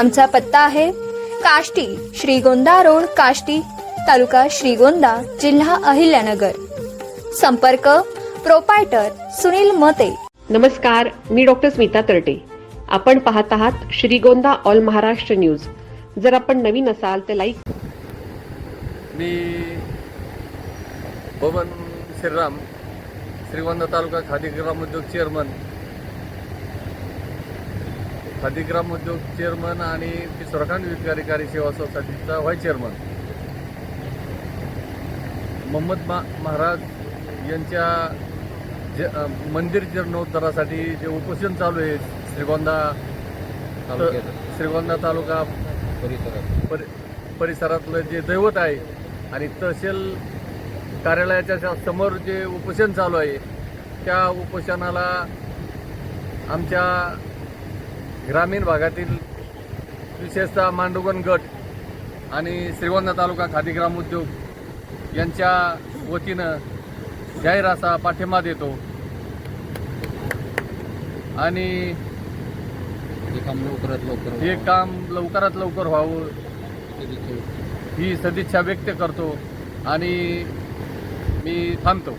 आमचा पत्ता आहे काष्टी श्रीगोंदा रोड काष्टी तालुका श्रीगोंदा जिल्हा अहिल्यानगर. संपर्क प्रोपायटर सुनील मते. नमस्कार मी डॉक्टर स्मिता तरटे. आपण पाहत आहात श्रीगोंदा ऑल महाराष्ट्र न्यूज. जर आपण नवीन असाल तर लाईक मी बबन श्रीराम श्रीगोंदा तालुका खादी ग्राम उद्योग चेअरमन खादी ग्राम उद्योग चेअरमन आणि पिसोरखान विकारिकारी सेवा सोसायटीचा व्हाईस चेअरमन. मोहम्मद मा महाराज यांच्या जे मंदिर जीर्णोद्धारासाठी जे उपोषण चालू आहे श्रीगोंदा श्रीगोंदा तालुका परि परिसरातलं जे दैवत आहे आणि तहसील कार्यालयाच्या समोर जे उपोषण चालू आहे त्या उपोषणाला आमच्या ग्रामीण भागातील विशेषतः मांडुगण गट आणि श्रीगोंदा तालुका खादी ग्राम उद्योग यांच्या वतीनं जाहीर असा पाठिंबा देतो. आणि हे काम लवकरात लवकर हे काम लवकरात लवकर व्हावं. ही सदिच्छा व्यक्त करतो आणि मी थांबतो.